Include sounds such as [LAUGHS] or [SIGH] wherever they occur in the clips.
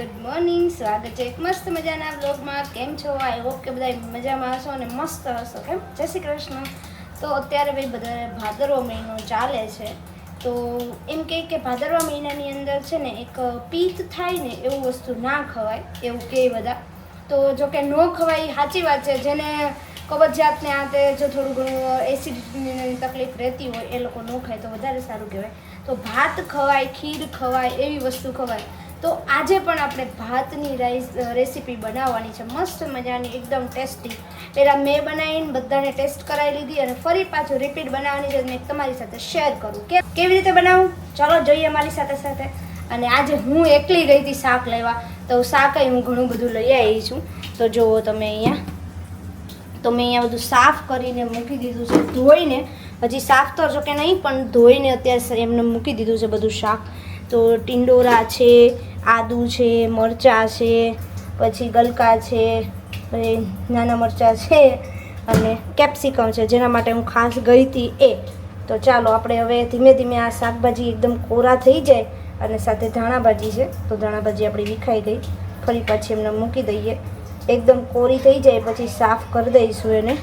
Good morning સ્વાગત છે એક મસ્ત મજાના બ્લોગમાં કેમ છો? આઈ હોપ કે બધા મજામાં હશો અને મસ્ત હશો. કેમ? જય શ્રી કૃષ્ણ. તો અત્યારે ભાઈ બધા ભાદરવો મહિનો ચાલે છે. તો એમ કહે કે ભાદરવા મહિનાની અંદર છે ને એક પિત્ત થાય ને એવું વસ્તુ ના ખવાય. એવું કહે બધા. તો જો કે ન ખવાય સાચી વાત છે. જેને કબજિયાતને આ તે જો થોડું ઘણું એસિડિટીની તકલીફ રહેતી હોય એ લોકો ન ખાય તો વધારે સારું કહેવાય. તો ભાત ખવાય, ખીર ખવાય, એવી વસ્તુ ખવાય. તો આજે પણ આપણે ભાતની રાઈસ રેસીપી બનાવવાની છે. મસ્ત મજાની, એકદમ ટેસ્ટી. પહેલાં મેં બનાવીને બધાને ટેસ્ટ કરાવી લીધી અને ફરી પાછું રિપીટ બનાવવાની છે. મેં તમારી સાથે શેર કરું. કે કેવી રીતે બનાવું? ચાલો જોઈએ મારી સાથે સાથે. અને આજે હું એકલી ગઈ હતી શાક લેવા. તો શાક હું ઘણું બધું લઈ આવી છું. તો જુઓ તમે અહીંયા. તો મેં અહીંયા બધું સાફ કરીને મૂકી દીધું છે. ધોઈને. હજી સાફ તો જો કે નહીં, પણ ધોઈને અત્યારે એમને મૂકી દીધું છે બધું શાક. તો ટિંડોરા છે આદુ છે, મરચાં છે, પછી ગલકા છે પછી નાના મરચાં છે અને કેપ્સિકમ છે, જેના માટે હું ખાસ ગઈ હતી એ. તો ચાલો આપણે હવે ધીમે ધીમે આ શાકભાજી એકદમ કોરા થઈ જાય અને સાથે ધાણાભાજી છે. તો ધાણાભાજી આપણી વિખાઈ ગઈ. ફરી પાછી એમને મૂકી દઈએ. એકદમ કોરી થઈ જાય, પછી સાફ કરી દઈશું એને.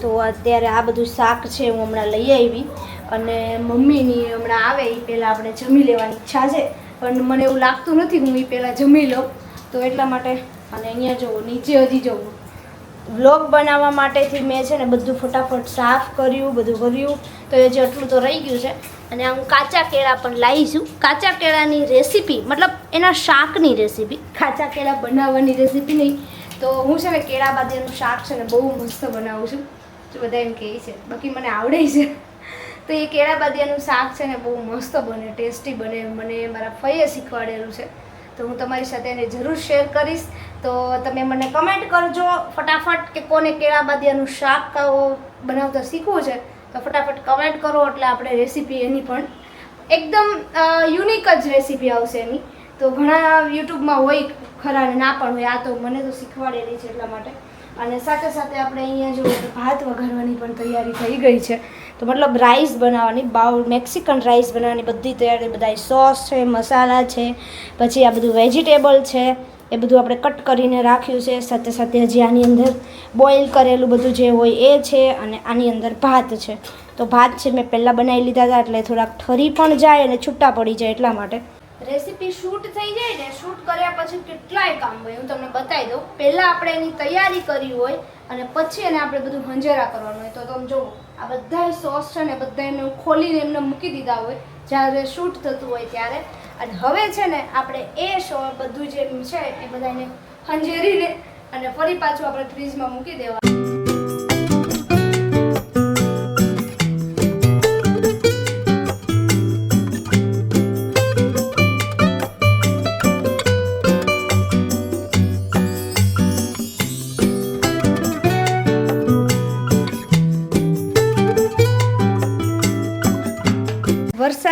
તો અત્યારે આ બધું શાક છે હું હમણાં લઈ આવી. અને મમ્મીની હમણાં આવે એ પહેલાં આપણે જમી લેવાની ઈચ્છા છે. પણ મને એવું લાગતું નથી હું એ પહેલાં જમી લઉં. તો એટલા માટે અને અહીંયા જુઓ, નીચે હજી જવું વ્લોગ બનાવવા માટેથી મેં છે ને બધું ફટાફટ સાફ કર્યું, બધું કર્યું. તો એ જે આટલું તો રહી ગયું છે. અને હું કાચા કેળા પણ લાવીશું કાચા કેળાની રેસીપી, મતલબ એના શાકની રેસીપી. કાચા કેળા બનાવવાની રેસીપી નહીં. તો હું છે ને કેળા બાદીનું શાક છે ને બહુ મસ્ત બનાવું છું. બધા એમ કહે છે, બાકી મને આવડે છે. તો એ કેળા બાદિયાનું શાક છે ને બહુ મસ્ત બને, ટેસ્ટી બને, મને મારા ફઈએ શીખવાડેલું છે. તો હું તમારી સાથે એને જરૂર શેર કરીશ. તો તમે મને કમેન્ટ કરજો ફટાફટ કે કોને કેળા બાદિયાનું શાક બનાવતા શીખવું છે. તો ફટાફટ કમેન્ટ કરો, એટલે આપણે રેસીપી એની પણ એકદમ યુનિક જ રેસીપી આવશે એની. તો ઘણા યુટ્યુબમાં હોય, ખરા ના પણ હોય, આ તો મને તો શીખવાડેલી છે એટલા માટે. અને સાથે સાથે આપણે અહીંયા જો ભાત વઘારવાની પણ તૈયારી થઈ ગઈ છે. તો મતલબ રાઈસ બનાવવાની, બાઉલ મેક્સિકન રાઈસ બનાવવાની, બધી તૈયારી બધા સોસ છે, મસાલા છે, પછી આ બધું વેજીટેબલ છે, એ બધું આપણે કટ કરીને રાખ્યું છે, સાથે સાથે હજી આની અંદર બોઇલ કરેલું બધું જે હોય એ છે અને આની અંદર ભાત છે. તો ભાત છે મેં પહેલાં બનાવી લીધા હતા એટલે થોડાક ઠરી પણ જાય અને છૂટા પડી જાય એટલા માટે. રેસીપી શૂટ થઈ જાય ને, શૂટ કર્યા પછી કેટલાય કામ હોય, હું તમને બતાવી દઉં. પહેલાં આપણે એની તૈયારી કરી હોય અને પછી એને આપણે બધું હંજેરા કરવાનું હોય. તો તમે જુઓ, આ બધા સોસ છે ને, બધા એમને ખોલીને એમને મૂકી દીધા હોય, જ્યારે શૂટ થતું હોય ત્યારે. અને હવે છે ને, આપણે એ શો બધું જે છે, એ બધાને હંજેરીને અને ફરી પાછું આપણે ફ્રીજમાં મૂકી દેવા.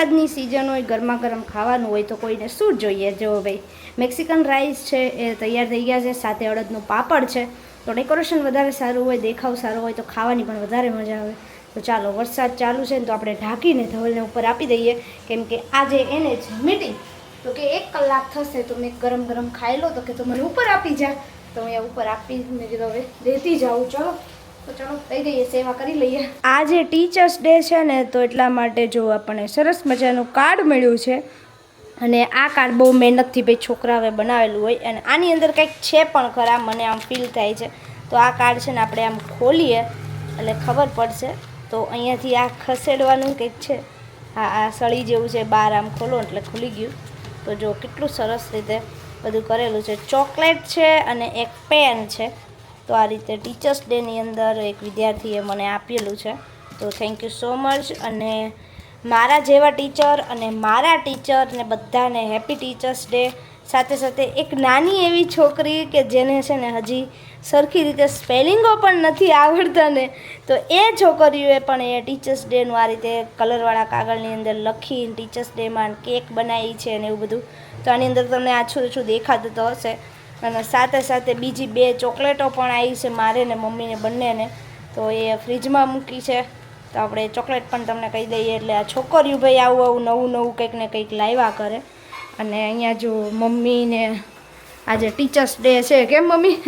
વરસાદની સિઝન હોય ગરમા ગરમ ખાવાનું હોય તો કોઈને શું જોઈએ? જો ભાઈ મેક્સિકન રાઈસ છે એ તૈયાર થઈ ગયા છે, સાથે અડદનું પાપડ છે. તો ડેકોરેશન વધારે સારું હોય, દેખાવ સારો હોય તો ખાવાની પણ વધારે મજા આવે. તો ચાલો, વરસાદ ચાલુ છે ને તો આપણે ઢાંકીને ધવલને ઉપર આપી દઈએ. કેમ કે આજે એને જ મીટિંગ તો કે એક કલાક થશે તો મેં ગરમ ગરમ ખાઈ લો તો કે તો મને ઉપર આપી જા. તો અહીંયા ઉપર આપી મેં કીધું હવે દેતી જાઉં. ચલો. કરી લઈએ. આજે ટીચર્સ ડે છે ને, તો એટલા માટે જો આપણને સરસ મજાનું કાર્ડ મળ્યું છે. અને આ કાર્ડ બહુ મહેનતથી ભાઈ છોકરાઓએ બનાવેલું હોય અને આની અંદર કંઈક છે પણ ખરા, મને આમ ફીલ થાય છે. તો આ કાર્ડ છે ને, આપણે આમ ખોલીએ એટલે ખબર પડશે. તો અહીંયાથી આ ખસેડવાનું કંઈક છે. હા આ સળી જેવું છે બહાર આમ ખોલો એટલે ખુલી ગયું. તો જો, કેટલું સરસ રીતે બધું કરેલું છે. ચોકલેટ છે અને એક પેન છે. તો આ રીતે ટીચર્સ ડેની અંદર એક વિદ્યાર્થીએ મને આપેલું છે. તો થેન્ક યુ સો મચ અને મારા જેવા ટીચર અને મારા ટીચર ને બધાને હેપી ટીચર્સ ડે સાથે સાથે એક નાની એવી છોકરી કે જેને છે ને હજી સરખી રીતે સ્પેલિંગો પણ નથી આવડતા ને તો એ છોકરીઓએ પણ એ ટીચર્સ ડેનું આ રીતે કલરવાળા કાગળની અંદર લખી ટીચર્સ ડેમાં કેક બનાવી છે ને એવું બધું. તો આની અંદર તમને આછું આછું દેખાતું તો હશે. અને સાથે સાથે બીજી બે ચોકલેટો પણ આવી છે મારે ને મમ્મીને બંનેને. તો એ ફ્રીજમાં મૂકી છે. તો આપણે ચોકલેટ પણ તમને કહી દઈએ એટલે આ છોકરીઓ ભાઈ આવું આવું નવું નવું કંઈક ને કંઈક લાવ્યા કરે. અને અહીંયા જો મમ્મીને આજે ટીચર્સ ડે છે કેમ મમ્મી?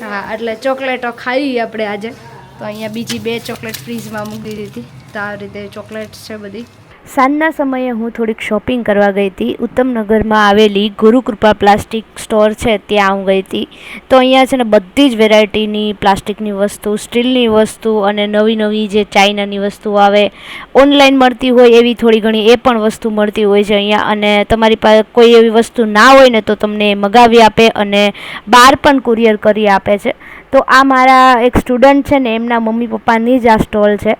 હા, એટલે ચોકલેટો ખાઈ આપણે આજે. તો અહીંયા બીજી બે ચોકલેટ ફ્રીજમાં મૂકી દીધી. તો આ રીતે ચોકલેટ છે બધી. સાંજના સમયે હું થોડીક શોપિંગ કરવા ગઈ હતી. ઉત્તમનગરમાં આવેલી ગુરુકૃપા પ્લાસ્ટિક સ્ટોર છે, ત્યાં હું ગઈ હતી. તો અહીંયા છે ને બધી જ વેરાયટીની પ્લાસ્ટિકની વસ્તુ, સ્ટીલની વસ્તુ અને નવી નવી જે ચાઇનાની વસ્તુ આવે, ઓનલાઈન મળતી હોય એવી થોડી ઘણી એ પણ વસ્તુ મળતી હોય છે અહીંયા. અને તમારી પાસે કોઈ એવી વસ્તુ ના હોય ને તો તમને મગાવી આપે અને બહાર પણ કુરિયર કરી આપે છે. તો આ મારા એક સ્ટુડન્ટ છે ને, એમના મમ્મી પપ્પાની જ આ સ્ટોલ છે.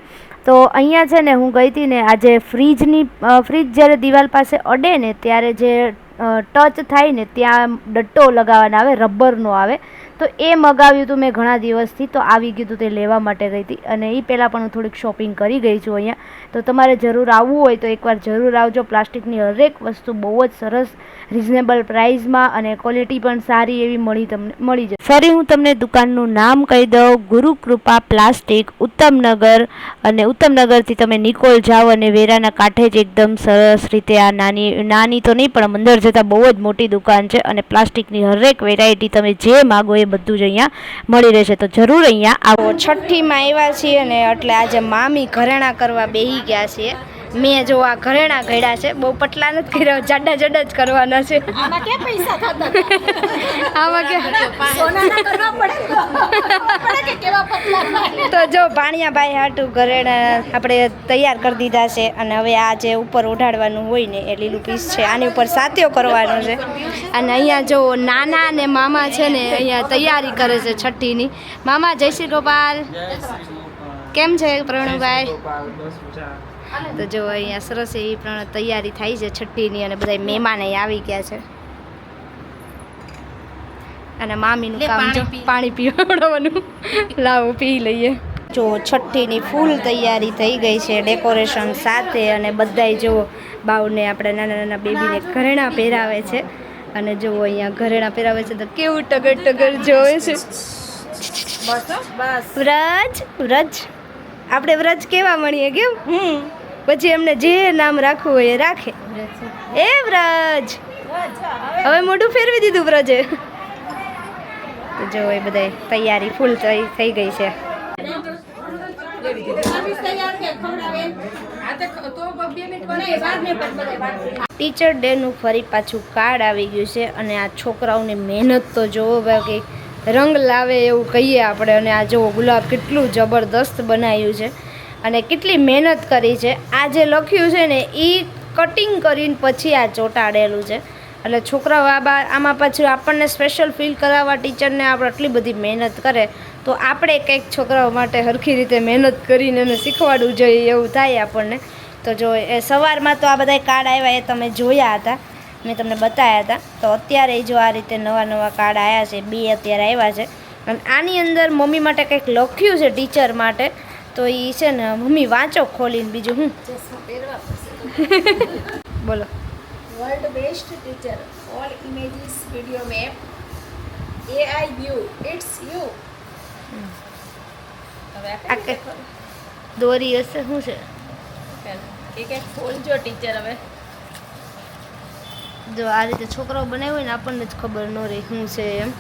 તો અહીંયા છે ને હું ગઈ હતી ને આજે ફ્રીજની અ, ફ્રીજ જ્યારે દિવાલ પાસે અડે ને ત્યારે જે ટચ થાય ને ત્યાં ડટ્ટો લગાવવાનો આવે રબરનો આવે તો એ મગાવ્યું હતું મેં ઘણા દિવસથી, તો આવી ગયું હતું તે લેવા માટે ગઈ હતી. અને એ પહેલાં પણ હું થોડીક શોપિંગ કરી ગઈ છું અહીંયા. તો તમારે જરૂર આવવું હોય તો એકવાર જરૂર આવજો. પ્લાસ્ટિકની હરેક વસ્તુ બહુ જ સરસ રિઝનેબલ પ્રાઇસમાં અને ક્વોલિટી પણ સારી એવી મળી તમને, મળી જશે. ફરી હું તમને દુકાનનું નામ કહી દઉં. ગુરુકૃપા પ્લાસ્ટિક ઉત્તમનગર અને ઉત્તમનગરથી તમે નિકોલ જાઓ અને વેરાના કાંઠે જ એકદમ સરસ રીતે આ નાની નાની તો નહીં પણ અંદર જતાં બહુ જ મોટી દુકાન છે અને પ્લાસ્ટિકની હરેક વેરાયટી તમે જે માગો એ બધું જ અહીંયા મળી રહેશે. તો જરૂર અહીંયા આવો. છઠ્ઠીમાં આવ્યા છીએ ને એટલે આજે મામી ઘરેણા કરવા બેહી ગયા છીએ. મેં જો આ ઘરેણા ઘડ્યા છે બહુ પટલા નથી કર્યા જાડા જાડા જ કરવાના છે. આમાં કે પૈસા થતા? આમાં કે સોનાના કરવા પડે. પડે કે કેવા પટલા તો જો ભાણિયાભાઈ હાટું ઘરેણા આપણે તૈયાર કરી દીધા છે અને હવે આ જે ઉપર ઓઢાડવાનું હોય ને એ લીલું પીસ છે આની ઉપર સાત્યો કરવાનો છે. અને અહીંયા જો નાના અને મામા છે ને અહીંયા તૈયારી કરે છે છઠ્ઠીની. મામા જય શ્રી ગોપાલ. કેમ છે પ્રણુભાઈ તો જો અહીંયા સરસ એવી પણ તૈયારી થાય છે છઠ્ઠીની અને બધા મહેમાન આવી ગયા છે. અને મામીનું કામ જો પાણી પીવડાવવાનું. લાવો પી લઈએ. જો છઠ્ઠીની ફૂલ તૈયારી થઈ ગઈ છે ડેકોરેશન સાથે અને બધાય જો બાવને આપણે નાના નાના બેબીને ઘરેણા પહેરાવે છે. અને જો અહીંયા ઘરેણા પહેરાવે છે તો કેવું ટગર ટગર જોવે છે. વ્રજ વ્રજ. આપણે વ્રજ કેવા મળીએ કેમ? પછી એમને જે નામ રાખવું હોય એ રાખે. એ વ્રજ. હવે મોઢું ફેરવી દીધું વ્રજે. જો એ બધા તૈયારી ફૂલ થઈ ગઈ છે. ટીચર ડેનું ફરી પાછું કાર્ડ આવી ગયું છે અને આ છોકરાઓની મહેનત તો જોવો બાકી રંગ લાવે એવું કહીએ આપણે અને આ જો ગુલાબ કેટલું જબરદસ્ત બનાવ્યું છે. અને કેટલી મહેનત કરી છે. આ જે લખ્યું છે ને એ કટિંગ કરીને પછી આ ચોંટાડેલું છે. એટલે છોકરાઓ આ આમાં પછી આપણને સ્પેશિયલ ફીલ કરાવવા ટીચરને આપણે આટલી બધી મહેનત કરે, તો આપણે કંઈક છોકરાઓ માટે સરખી રીતે મહેનત કરીને એને શીખવાડવું જોઈએ એવું થાય આપણને. તો જો એ સવારમાં તો આ બધા કાર્ડ આવ્યા એ તમે જોયા હતા. મેં તમને બતાવ્યા હતા. તો અત્યારે જો આ રીતે નવા નવા કાર્ડ આવ્યા છે, બે અત્યારે આવ્યા છે. અને આની અંદર મમ્મી માટે કંઈક લખ્યું છે, ટીચર માટે. તો એ છે ને મમ્મી વાંચો ખોલીને બીજું હું? [LAUGHS] બોલો. World best teacher all images video map AI view it's you હવે દોરી હશે શું છે? એક એક ખોલજો ટીચર હવે. જો આ રીતે છોકરાઓ બનાવ્યો હોય ને આપણને જ ખબર ન રહી શું છે એમ.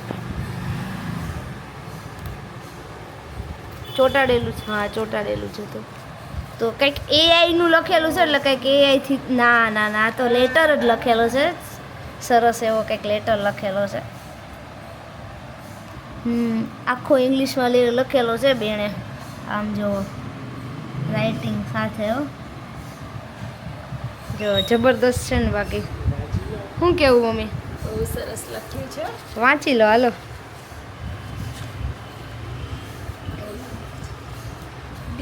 ચોંટાડેલું છે. હા ચોંટાડેલું છે તો. તો કંઈક એઆઈનું લખેલું છે એટલે કંઈક એઆઈથી ના ના ના તો લેટર જ લખેલો છે. સરસ એવો કંઈક લેટર લખેલો છે. હમ આખો ઇંગ્લિશમાં લખેલો છે બેણે. આમ જો રાઇટિંગ સાથે હો. જો જબરદસ્ત છે ને બાકી. શું કેવું મમ્મી? બહુ સરસ લખ્યું છે. વાંચી લો હાલો.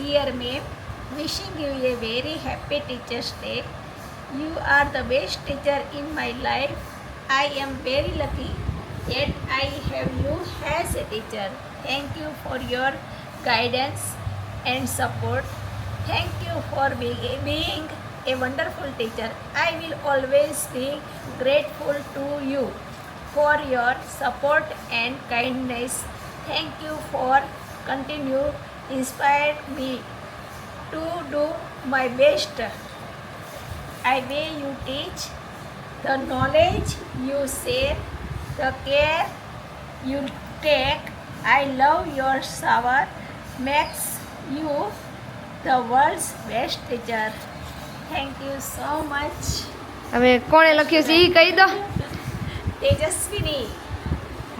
Dear ma'am, wishing you a very happy Teacher's Day. You are the best teacher in my life. I am very lucky that I have you as a teacher. Thank you for your guidance and support. Thank you for being, being a wonderful teacher. I will always be grateful to you for your support and kindness. Thank you for continue inspired me to do my best. I way you teach the knowledge you share, the care you take. I love your shower. Makes you the world's best teacher. Thank you so much. હવે કોણે લખ્યું છે એ કહી દો તેજસ્વીની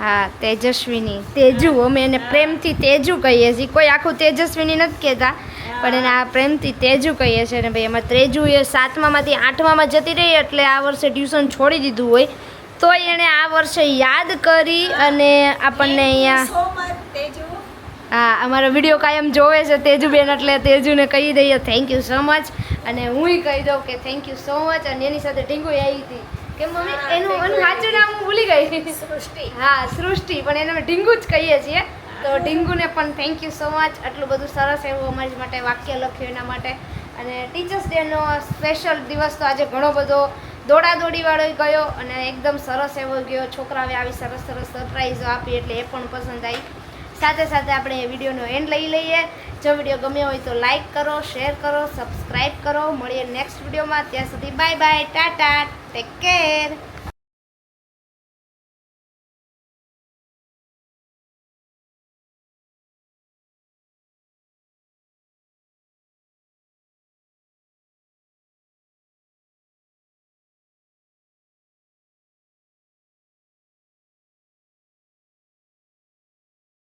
હા તેજસ્વીની. તેજુ અમે એને પ્રેમથી તેજુ કહીએ છીએ. કોઈ આખું તેજસ્વીની નથી કહેતા પણ એને આ પ્રેમથી તેજુ કહીએ છીએ ને ભાઈ એમાં ત્રેજુ એ સાતમામાંથી આઠમામાં જતી રહી એટલે આ વર્ષે ટ્યુશન છોડી દીધું હોય. તોય એણે આ વર્ષે યાદ કરી અને આપણને અહીંયા તેજુ. હા અમારો વીડિયો કાયમ જોવે છે તેજુબેન એટલે તેજુને કહી દઈએ થેન્ક યુ સો મચ અને હુંય કહી દઉં કે થેન્ક યુ સો મચ અને એની સાથે ઢીંગુ આવી હતી. કે મમ્મી એનું એનું સાચું નામ હું ભૂલી ગઈ. સૃષ્ટિ. હા સૃષ્ટિ પણ એને અમે ઢીંગુ જ કહીએ છીએ. તો ઢીંગુને પણ થેન્ક યુ સો મચ આટલું બધું સરસ એવું અમારી માટે વાક્ય લખ્યું એના માટે. અને ટીચર્સ ડેનો સ્પેશિયલ દિવસ તો આજે ઘણો બધો દોડાદોડીવાળો ગયો અને એકદમ સરસ એવો ગયો. છોકરાઓએ આવી સરસ સરસ સરપ્રાઈઝો આપી એટલે એ પણ પસંદ આવી. સાથે સાથે આપણે એ વિડીયોનો એન્ડ લઈ લઈએ. જો વીડિયો ગમ્યો હોય તો લાઈક કરો શેર કરો સબસ્ક્રાઈબ કરો. મળીએ નેક્સ્ટ વિડીયોમાં. ત્યાં સુધી bye bye tata take care